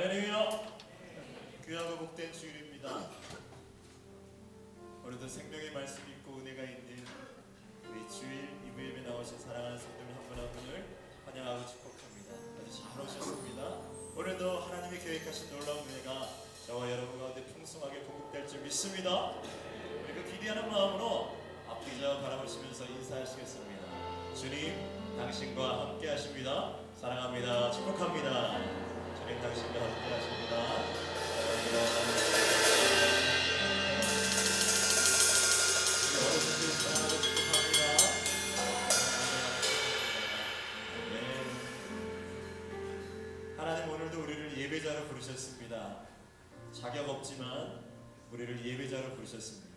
할렐루야. 귀하고 복된 주일입니다. 오늘도 생명의 말씀 있고 은혜가 있는 우리 주일 이브 예배 나오신 사랑하는 성도님 한 분 한 분을 환영하고 축복합니다. 아주 잘 오셨습니다. 오늘도 하나님이 계획하신 놀라운 은혜가 저와 여러분 가운데 풍성하게 공급될 줄 믿습니다. 우리 그 기대하는 마음으로 앞뒤자 바라보시면서 인사하시겠습니다. 주님 당신과 함께 하십니다. 사랑합니다. 축복합니다 네. 하나님 오늘도 자격 없지만 우리를 예배자로 부르셨습니다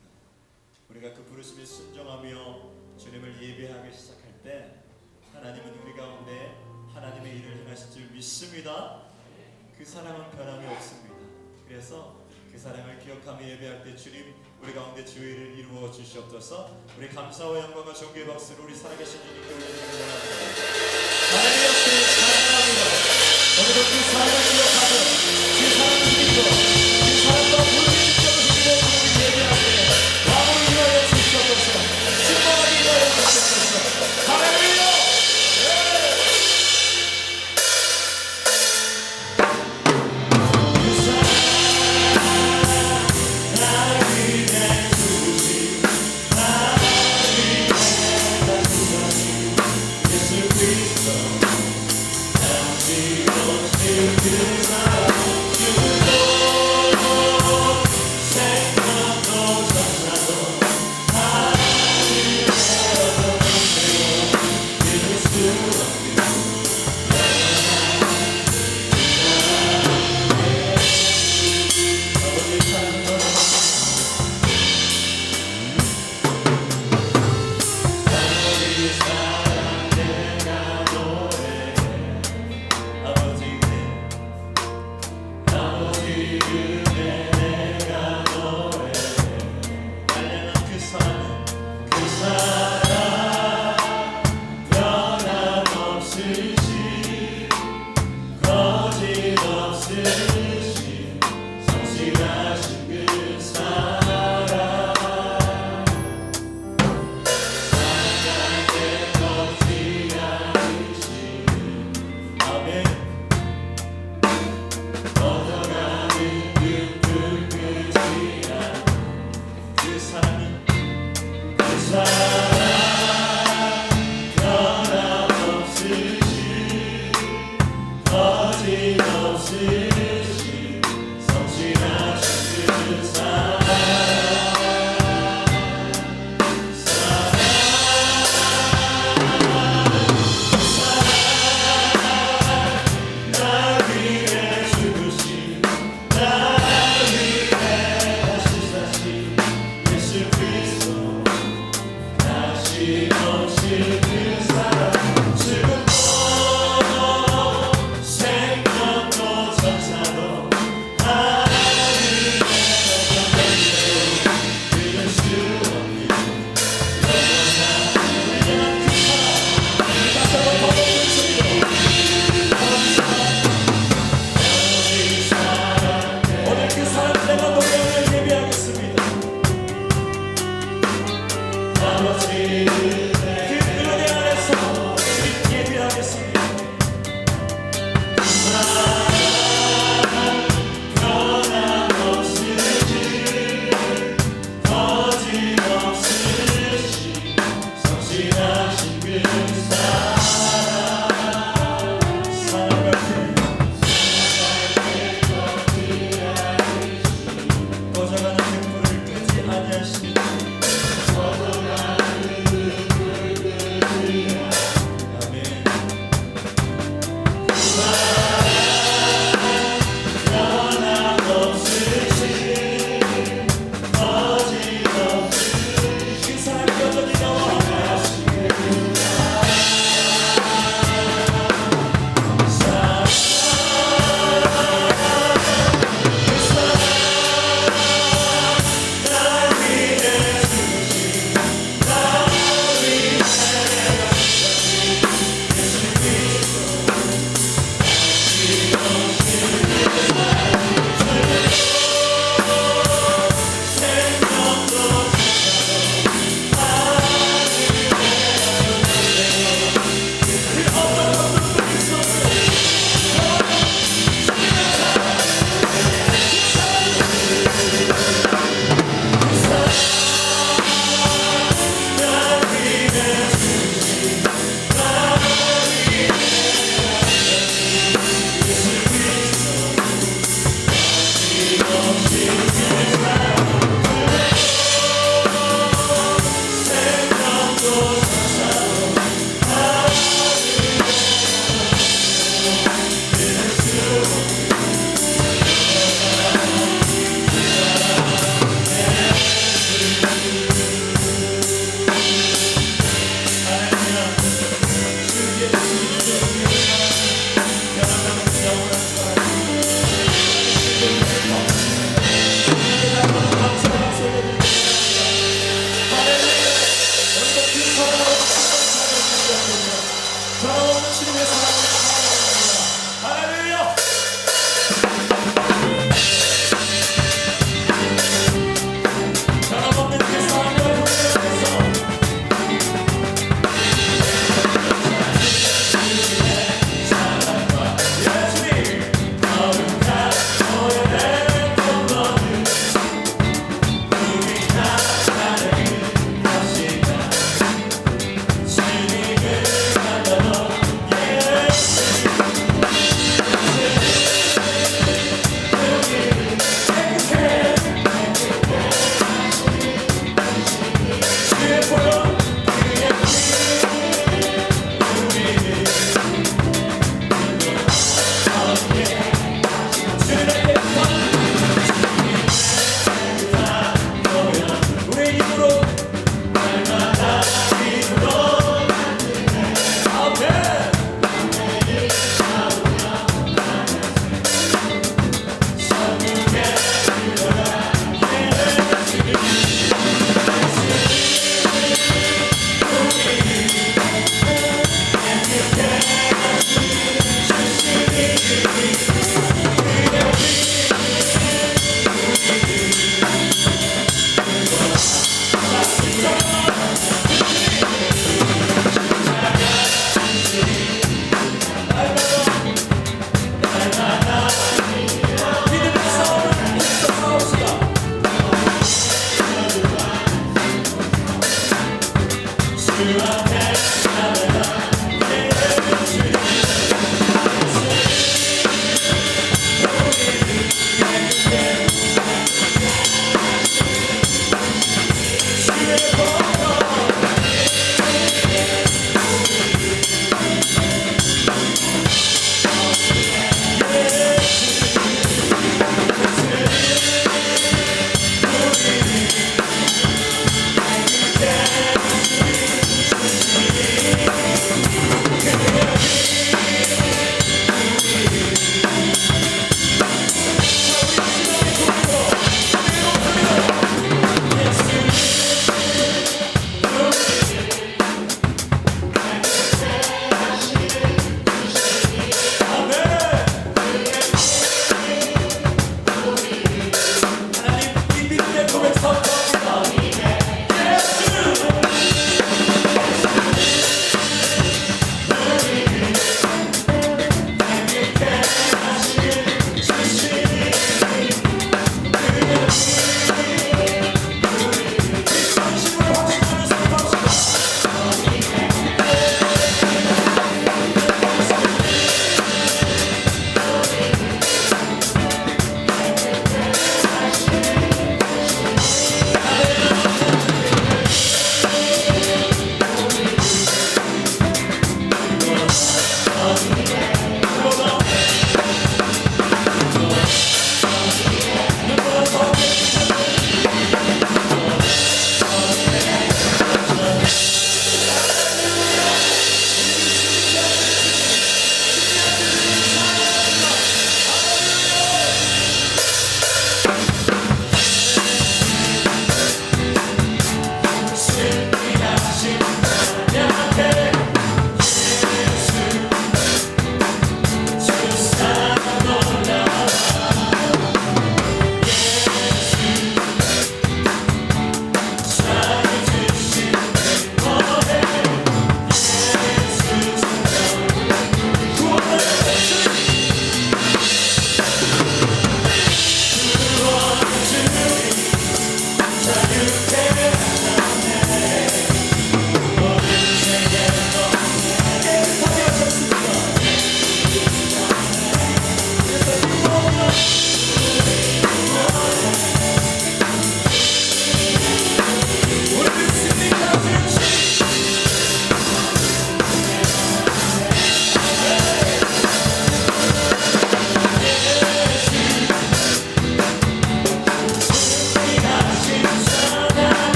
우리가 그 부르심에 순종하며 주님을 예배하기 시작할 때 하나님은 우리 가운데 하나님의 일을 행하실 줄 믿습니다. 그 사랑은 변함이 없습니다. 그래서 그 사랑을 기억하며 예배할 때 주님 우리 가운데 주의를 이루어 주시옵소서. 우리 감사와 영광과 존귀의 박수를 우리 살아계신 주님께 올려드리기 원합니다. 하나님 앞에 사랑합니다. 오늘도 그 사랑을 기억하며 그 사랑을 힘입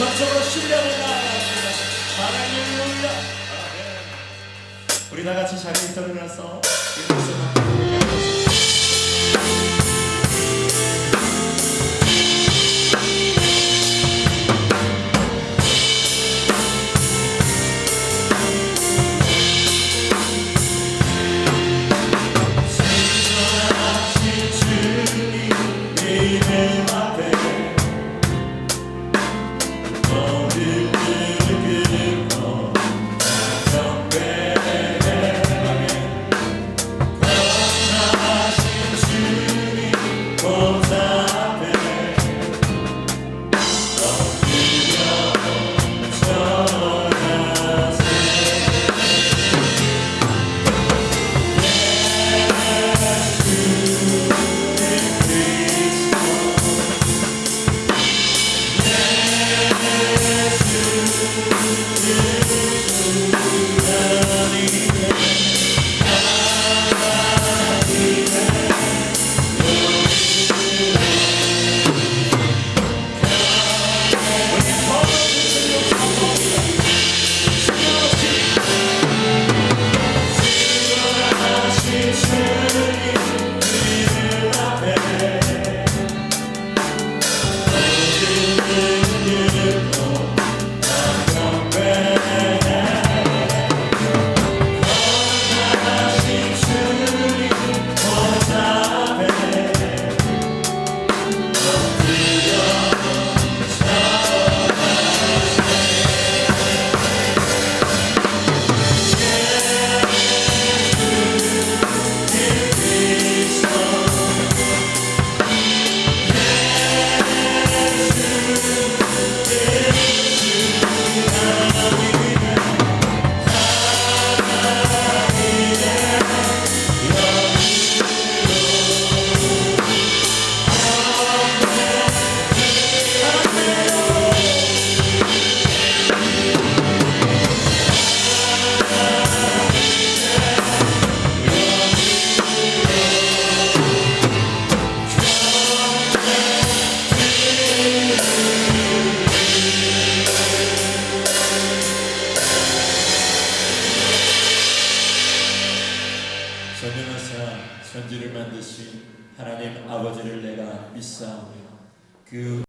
전적으로 신뢰를 다하겠습니다. 할렐루야. 우리 다 같이 자기 인터뷰를 해서 이곳에서